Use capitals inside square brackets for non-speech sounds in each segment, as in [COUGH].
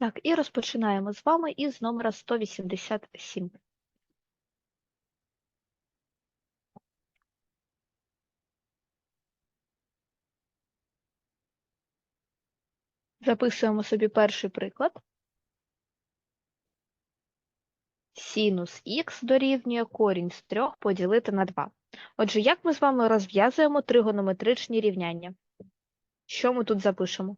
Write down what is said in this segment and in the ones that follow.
Так, і розпочинаємо з вами із номера 187. Записуємо собі перший приклад. Синус х дорівнює корінь з 3 поділити на 2. Отже, як ми з вами розв'язуємо тригонометричні рівняння? Що ми тут запишемо?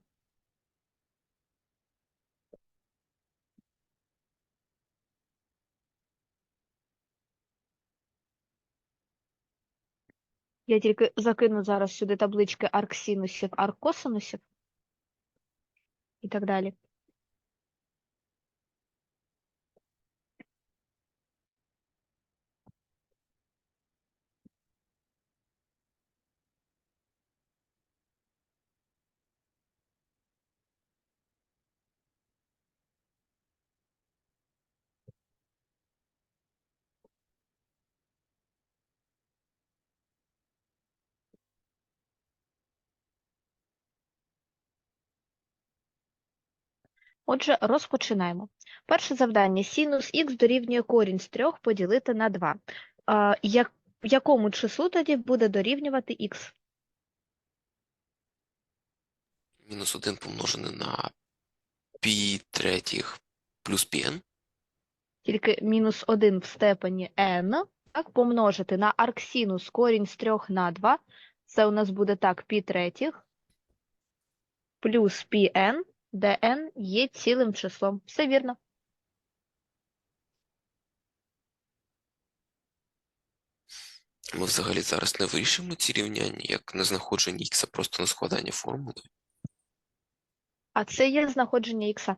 Я тільки закину зараз сюди таблички арксинусів, арккосинусів і так далі. Отже, розпочинаємо. Перше завдання. Синус х дорівнює корінь з 3 поділити на 2. А, як, якому числу тоді буде дорівнювати х? Мінус 1 помножене на пі третіх плюс пін. Тільки мінус 1 в степені n, так, помножити на арксинус корінь з 3 на 2. Це у нас буде так, пі третіх, плюс pn, де n є цілим числом. Все вірно. Ми взагалі зараз не вирішимо ці рівняння як на знаходження х, а просто на складання формули. А це є знаходження х.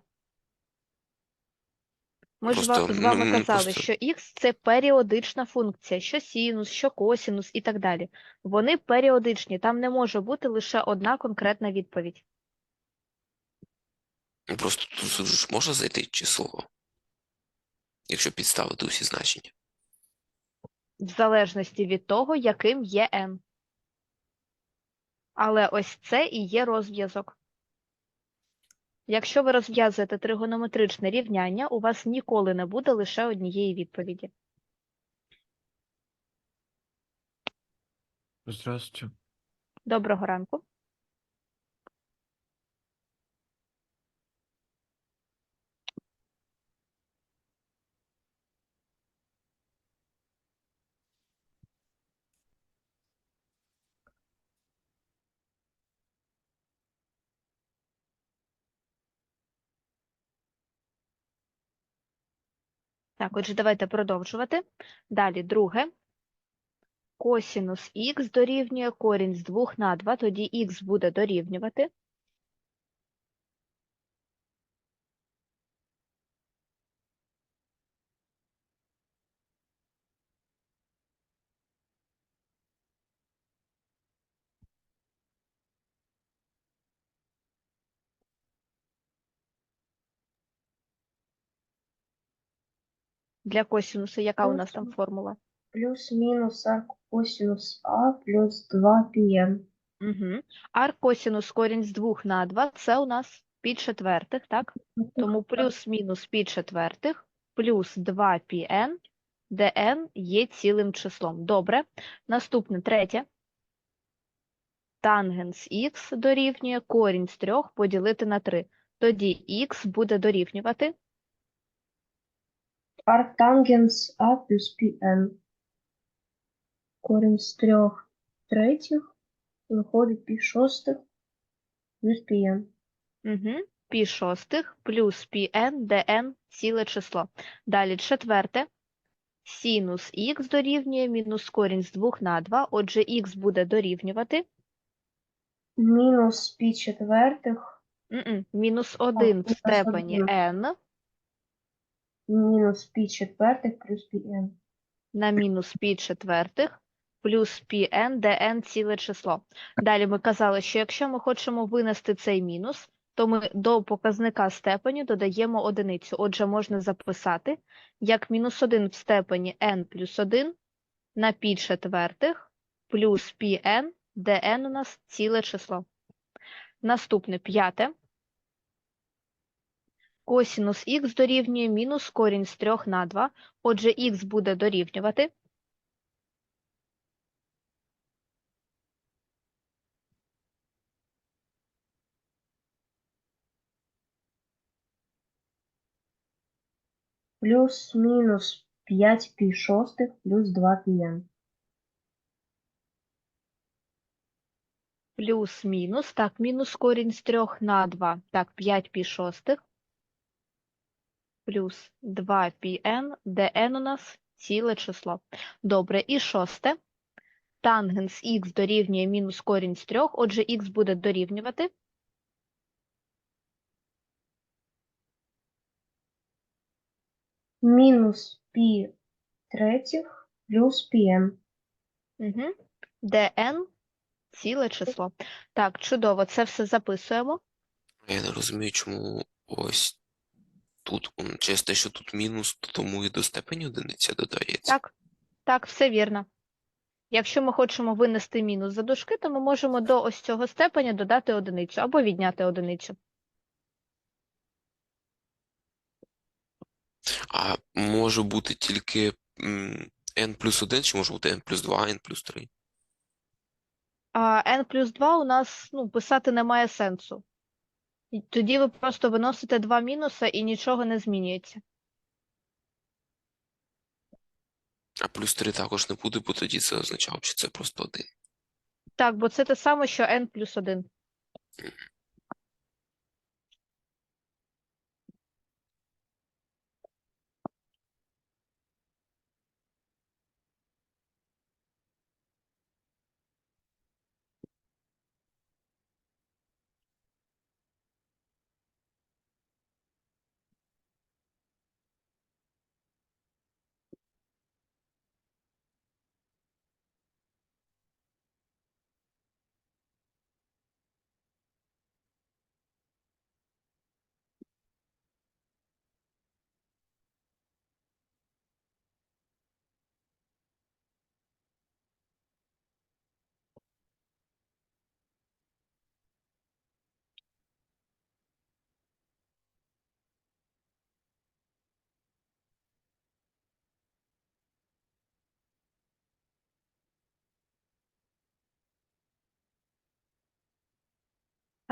Ми ж Просто з вами казали, просто- що х це періодична функція, що синус, що косинус і так далі. Вони періодичні, там не може бути лише одна конкретна відповідь. Ну, Просто тут ж може зайти число, якщо підставити усі значення. в залежності від того, яким є n. Але ось це і є розв'язок. Якщо ви розв'язуєте тригонометричне рівняння, у вас ніколи не буде лише однієї відповіді. Здравствуйте. Доброго ранку. Так, отже, давайте продовжувати. Далі, друге. Косінус х дорівнює корінь з 2 на 2, тоді х буде дорівнювати. Для косінусу яка у нас там формула? плюс-минус арк косинус А плюс 2 pn. Угу. Аркосінус корінь з 2 на 2 це у нас пі четвертих, так? Тому плюс-мінус пі четвертих плюс 2 pn, де n є цілим числом. Добре. Наступне третє. Тангенс х дорівнює корінь з 3 поділити на 3. Тоді х буде дорівнювати Арктангенс А плюс pn. Корінь з трьох третіх виходить пі шостих плюс pn. Угу. Пі шостих плюс pn, де n ціле число. Далі четверте. Синус х дорівнює мінус корінь з 2 на 2, отже х буде дорівнювати Мінус пі четвертих, м-м, мінус 1 в степені n мінус пі четвертих плюс pn. на мінус пі четвертих плюс pn, де n ціле число. Далі ми казали, що якщо ми хочемо винести цей мінус, то ми до показника степені додаємо одиницю. Отже, можна записати як мінус 1 в степені n плюс 1 на пі четвертих плюс pn, де n у нас ціле число. Наступне п'яте. Косінус х дорівнює мінус корінь з 3 на 2. Отже, х буде дорівнювати. Плюс-мінус 5 пі шостих плюс 2 пі n. Плюс-мінус. Так, мінус корінь з 3 на 2. Так, 5 пі шостих. Плюс 2 пі n, де n у нас ціле число. Добре, і шосте. Тангенс х дорівнює мінус корінь з 3, отже, х буде дорівнювати. Мінус пі третіх плюс пі n. Угу. Де ціле число. Так, чудово, це все записуємо. Я не розумію, чому ось тут, через те, що тут мінус, то тому і до степені одиниця додається. Так, так, все вірно. Якщо ми хочемо винести мінус за дужки, то ми можемо до ось цього степеня додати одиницю або відняти одиницю. А може бути тільки n плюс 1, чи може бути n плюс 2, n плюс 3? А n плюс 2 у нас ну, писати немає сенсу. І Тоді ви просто виносите два мінуси і нічого не змінюється. А плюс 3 також не буде, бо тоді це означало, що це просто 1. Так, бо це те саме, що n плюс 1.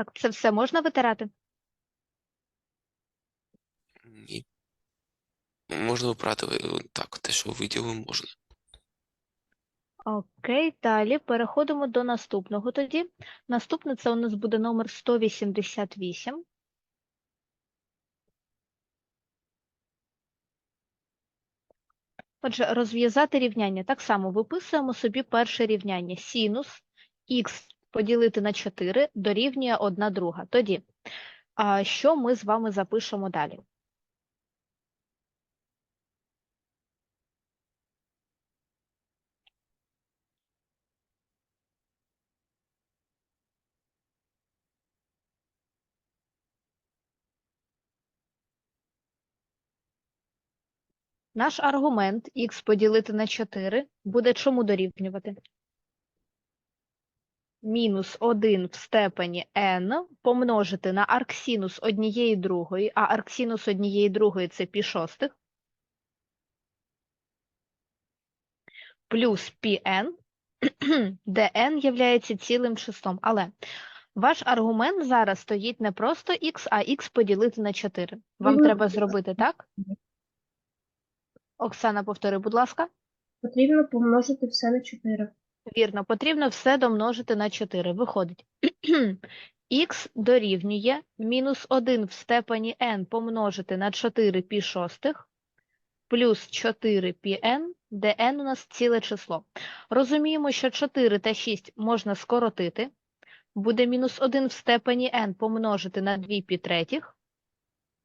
Так, це все можна витирати? Ні. Можна обрати е, так, те, що виділили, можна. Окей, далі переходимо до наступного тоді. Наступне це у нас буде номер 188. Отже, розв'язати рівняння. Так само виписуємо собі перше рівняння. Синус х поділити на 4 дорівнює 1 друга. Тоді, а, що ми з вами запишемо далі? Наш аргумент х поділити на 4 буде чому дорівнювати? Мінус 1 в степені n помножити на арксінус однієї другої, а арксінус однієї другої це пі шостих, плюс πn, [CLEARS THROAT] де n являється цілим числом. Але ваш аргумент зараз стоїть не просто х, а х поділити на 4. Вам Мгм. треба зробити так? Оксана, повтори, будь ласка. Потрібно помножити все на 4. Вірно, потрібно все домножити на 4. Виходить. [CLEARS THROAT] х дорівнює мінус 1 в степені n помножити на 4 пі шостих плюс 4 пі n, де n у нас ціле число. Розуміємо, що 4 та 6 можна скоротити. Буде мінус 1 в степені n помножити на 2 пі третіх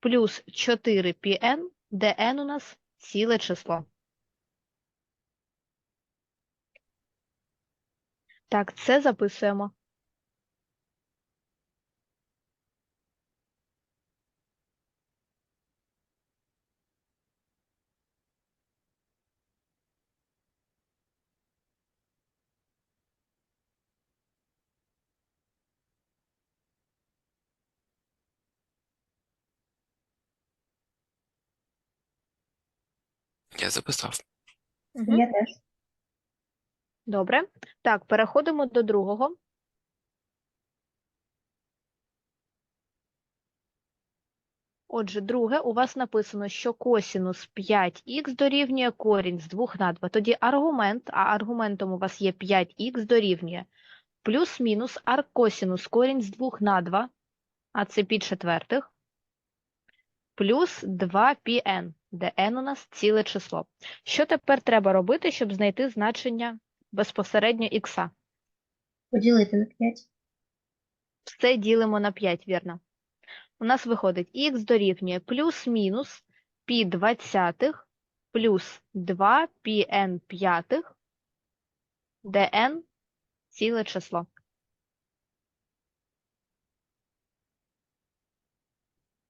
плюс 4 пі n, де n у нас ціле число. Так, це записуємо. Я записав. Я теж. Добре. Так, переходимо до другого. Отже, друге, у вас написано, що косінус 5х дорівнює корінь з 2 на 2. Тоді аргумент, а аргументом у вас є 5х дорівнює плюс-мінус аркосінус корінь з 2 на 2, а це під четвертих, плюс 2πn, де n у нас ціле число. Що тепер треба робити, щоб знайти значення безпосередньо х? Поділити на 5. Все ділимо на 5, вірно. У нас виходить х дорівнює плюс-мінус пі двадцятих плюс 2 пі n п'ятих, де n ціле число.